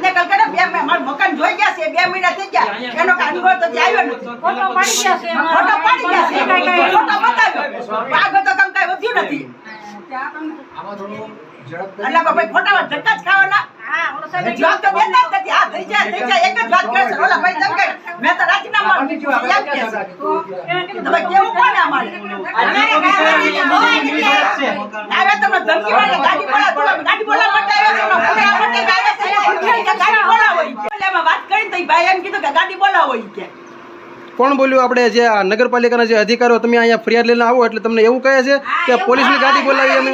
મકાન જોઈ ગયા છે બે મહિના થઈ ગયા એનો કાંઈ તો આવ્યો નથી ફોટો પાડી ગયા છે એમાં. ફોટો પાડી ગયા છે કાંઈ કાંઈ બતાવ્યો આગળ તો કામ કાંઈ વધ્યું નથી આમાં એટલે ભાઈ ખોટા ધક્કા જ ખાવાના જવાબ તો દેતા જ નથી. હા, થઈ જાય, થઈ જાય. એક જ વાત કરે છે. ઓલા ભાઈ તેમ મેં તો રાજીનામા. એમ કહે છે. તો કેવું કોને અમારે? તમને ધમકી મારે, ગાડી તો ગાડી બોલાવવા માટે આવ્યા છો. પુણે માટે આવ્યા છે. કે ગાડી બોલાવો ઈ કે. એમાં વાત કરીને તો ઈ એમ કીધું કે ગાડી બોલાવો ઈ કે. કોણ બોલ્યું આપણે જે આ નગરપાલિકાના જે અધિકારીઓ તમે અહીંયા ફરિયાદ લઈને આવો એટલે તમને એવું કહે છે કે પોલીસની ગાડી બોલાવી અમે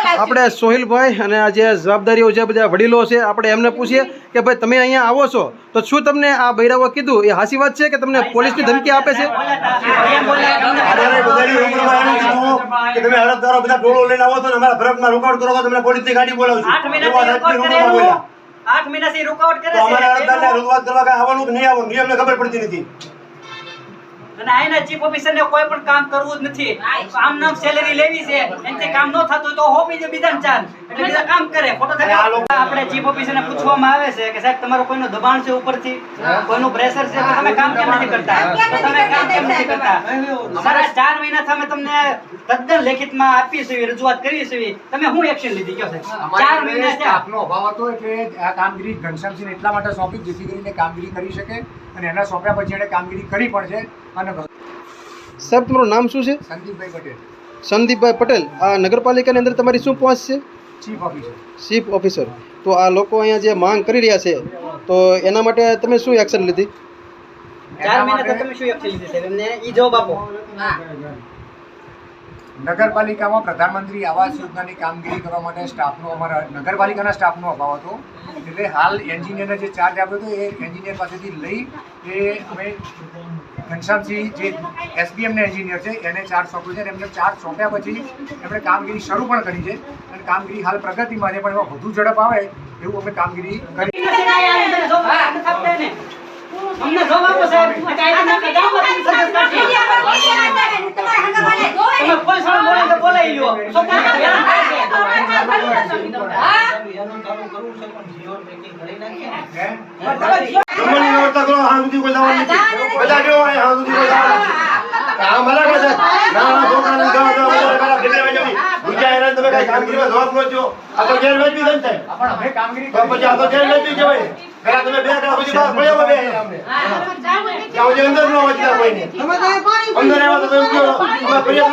છે. આપણે સોહિલભાઈ અને આ જે જવાબદારીઓ છે બધા વડીલો છે આપણે એમને પૂછીએ કે ભાઈ તમે અહીંયા આવો છો તો શું તમને આ બૈરાવો કીધું એ હાસી વાત છે કે તમને પોલીસની ધમકી આપે છે તમે હડપદારો બધા ટોળો લઈને આવો છો અમારા ફરકમાં રોકાણ કરો તમને પોલીસની ગાડી બોલાવશું આઠ એવા મહિનાથી રાજકીય રોકાણ રૂબરૂમાં બોલ્યા. કરેલું આઠ મહિનાથી રોકાવટ કરે તો અમારે હડપદારને છે રજૂઆત કરવા કાંઈ આવવાનું કે નહીં આવવાનું એ અમને ખબર પડતી નથી અને આના ચીફ ઓફિસર ને કોઈ પણ કામ કરવું જ નથી. આમ નામ સેલેરી લેવી છે, એનાથી કામ ન થતું તો હોપી બીજા ચાર એટલે કામ કરે આપણે ચીફ પૂછવામાં આવે છે કે સાહેબ તમારું કોઈનું દબાણ છે ઉપરથી? કોઈનું પ્રેશર છે? તમે કામ કેમ નથી કરતા? તમે કામ કેમ નથી કરતા? સારા ચાર મહિના અમે તમને તદ્દન લેખિતમાં આપી છે રજૂઆત કરી છે. તમે શું એક્શન લીધી? કયો સાહેબ? ચાર મહિના સ્ટાફનો અભાવ હતો એટલે આ કામગીરી ઘનશ્યામસિંહ એટલા માટે સોંપી જેથી કરીને કામગીરી કરી શકે અને એના સોંપ્યા પછી એણે કામગીરી કરી પણ છે અને સાહેબ તમારું નામ શું છે? સંદીપભાઈ પટેલ. સંદીપભાઈ પટેલ. આ નગરપાલિકાની અંદર તમારી શું પહોંચ છે? ચીફ ઓફિસર ચીફ ઓફિસર તો આ લોકો અહીંયા જે માંગ કરી રહ્યા છે તો એના માટે તમે શું એક્શન લીધી? ચાર મહિના તમે શું એક્શન લીધી છે? એમને એ જવાબ આપો. નગરપાલિકામાં પ્રધાનમંત્રી આવાસ યોજનાની કામગીરી કરવા માટે સ્ટાફનો અમારા નગરપાલિકાના સ્ટાફનો અભાવ હતો. એટલે હાલ એન્જિનિયરને જે ચાર્જ આપ્યો હતો, એ એન્જિનિયર પાસેથી લઈ એ અમે ઘનશ્યામસિંહ જે એસબીએમના એન્જિનિયર છે, એને ચાર્જ સોંપ્યો છે અને એમને ચાર્જ સોંપ્યા પછી એમણે કામગીરી શરૂ પણ કરી છે. અને કામગીરી હાલ પ્રગતિમાં છે, પણ એમાં વધુ ઝડપ આવે એવું અમે કામગીરી કરી અમને જવાબ આપો સાહેબ કાયદાના કદમમાં તમે સજેસ્ટ કરશો. તમે પોલીસવાળા બોલાવો તો બોલાવી લ્યો. શું કામ હેરાન થાય છે? હે? જમવાની વ્યવસ્થા કરો હા. સુધી કોઈ જવાનું નથી બધા જો અહીં હા સુધી કોઈ જવાનું નથી આ મારા પાસે ના ના છોકરાને ગાવા જવા બધા પેલા ફેરવે જવી હેરાન તમે કઈ કામગીરીમાં જવાબ છો આ તો છે પણ અમે કામગીરી તો પછી આ તો ગેરવાજબી કહેવાય પેલા તમે બે કલાક સુધી બહાર પડ્યા બે સુધી અંદર ન વાંચતા કોઈને અંદર આવ્યા તો તમે ફરિયાદ